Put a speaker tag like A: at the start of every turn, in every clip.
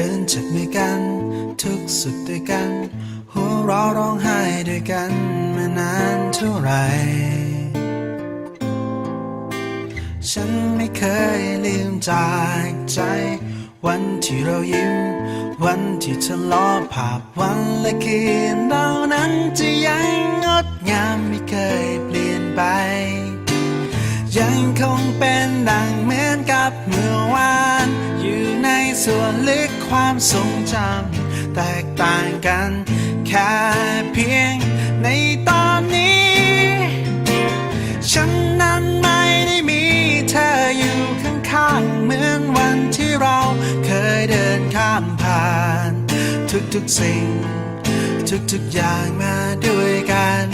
A: เดินจับมือกัน ทุกสุขด้วยกัน หัวเราะร้องไห้ด้วยกันมานานเท่าไหร่ฉันไม่เคยลืมจากใจ วันที่เรายิ้ม วันที่ทะเลาะภาพวันและคืนเรานั้นจะยังงดงามไม่เคยเปลี่ยนไป ส่วนลึกความทรงจำแตกต่างกัน แค่เพียงในตอนนี้ ฉันนั้นไม่ได้มีเธออยู่ข้างๆ เหมือนวันที่เราเคยเดินข้ามผ่าน ทุกๆสิ่ง ทุกๆอย่างมาด้วยกัน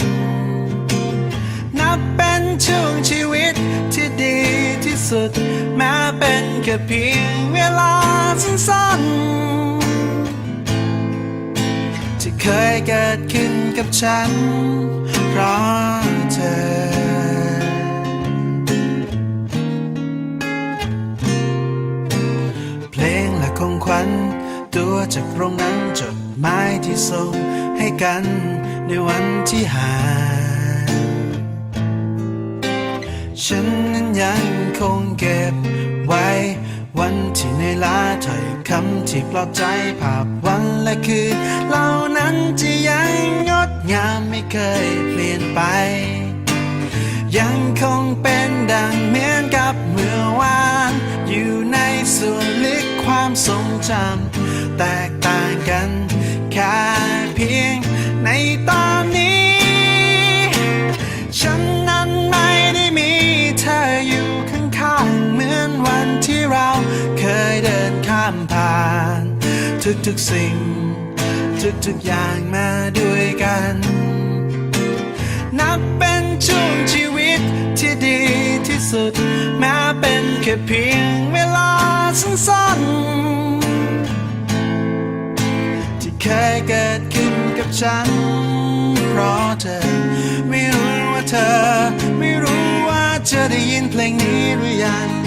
A: นับเป็น ช่วงชีวิตที่ดีที่สุด แม้เป็นแค่เพียงเวลาสั้นๆที่เคยเกิดขึ้นกับฉัน เพราะเธอเพลงและของขวัญตัวจากโรงนั้งจดหมายที่ส่งให้กันในวันที่หาง ฉันนั้นยังคงเก็บไว้ วันที่ในลาถ้อยคำที่ปลอบใจภาพวันและคืนเหล่านั้นจะยังงดงามไม่เคยเปลี่ยนไป ยังคงเป็นดังเหมือนกับเมื่อวาน อยู่ในส่วนลึกความทรงจำแตกต่างกันแค่เพียง ทุกๆสิ่ง ทุกๆอย่างมาด้วยกัน นับเป็นช่วงชีวิตที่ดีที่สุด แม้เป็นแค่เพียงเวลาสั้นๆ ที่เคยเกิดขึ้นกับฉัน เพราะเธอ ไม่รู้ว่าเธอ ไม่รู้ว่าเธอได้ยินเพลงนี้หรือยัง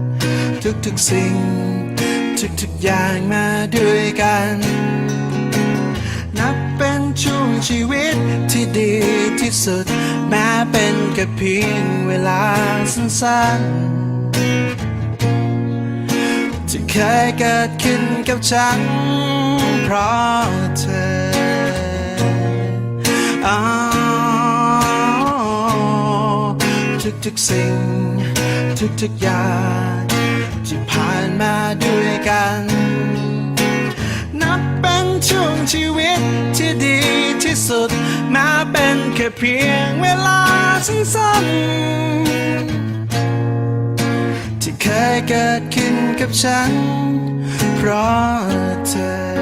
A: ทุกๆสิ่ง ทุกๆอย่างมาด้วยกัน นับเป็นช่วงชีวิตที่ดีที่สุด แม้เป็นแค่เพียงเวลาสั้นๆ ที่เคยเกิดขึ้นกับฉัน เพราะเธออ้าวทุกๆสิ่ง ทุกๆอย่าง ที่ผ่านมาด้วยกัน นับเป็นช่วงชีวิตที่ดีที่สุด มาเป็นแค่เพียงเวลาสั้นๆ ที่เคยเกิดขึ้นกับฉัน เพราะเธอ